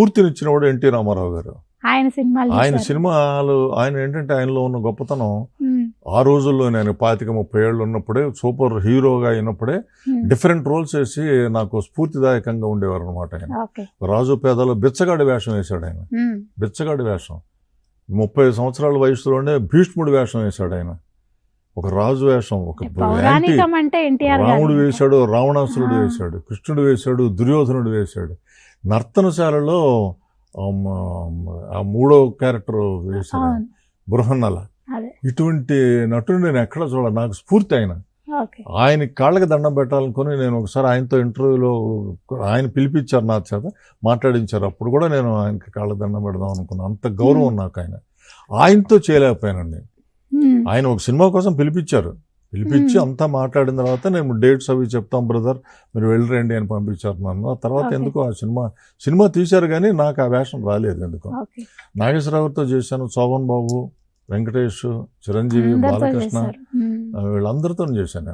పూర్తినిచ్చినవాడు NT Ramarao గారు. ఆయన సినిమాలు ఆయన. సినిమాలు ఆయన ఏంటంటే ఆయనలో ఉన్న గొప్పతనం ఆ రోజుల్లో నేను పాతిక ముప్పై ఏళ్ళు ఉన్నప్పుడే సూపర్ హీరోగా అయినప్పుడే డిఫరెంట్ రోల్స్ వేసి నాకు స్ఫూర్తిదాయకంగా ఉండేవారు అనమాట ఆయన రాజు పేదలో బిచ్చగాడి వేషం వేశాడు ఆయన. బిచ్చగాడి వేషం. ముప్పై సంవత్సరాల వయసులోనే భీష్ముడి వేషం వేశాడు ఆయన. ఒక రాజు వేషం ఒక రాముడు వేశాడు రావణాసురుడు. వేశాడు కృష్ణుడు వేశాడు దుర్యోధనుడు వేశాడు. నర్తనశాలలో ఆ మూడో క్యారెక్టర్ ఆయన. బృహన్నల. ఇటువంటి నటుడు నేను ఎక్కడ చూడ నాకు స్ఫూర్తి ఆయన. ఆయన కాళ్ళకి దండం పెట్టాలనుకుని నేను ఒకసారి ఆయనతో ఇంటర్వ్యూలో ఆయన పిలిపించారు నా చేత మాట్లాడించారు. అప్పుడు కూడా నేను ఆయనకి కాళ్ళకి దండం పెడదాం అనుకున్నాను. అంత గౌరవం నాకు ఆయన. ఆయనతో చేయలేకపోయానండి ఆయన ఒక సినిమా కోసం పిలిపించారు. పిలిపించి. అంతా మాట్లాడిన తర్వాత నేను డేట్స్ అవి చెప్తాం బ్రదర్. మీరు వెళ్ళరండి అని పంపించారు నన్ను. ఆ తర్వాత. ఎందుకో ఆ సినిమా సినిమా తీశారు కానీ నాకు ఆ వేషం రాలేదు ఎందుకో. నాగేశ్వరరావుతో చేశాను శోభన్ బాబు వెంకటేష్ చిరంజీవి బాలకృష్ణ వీళ్ళందరితో చేశాను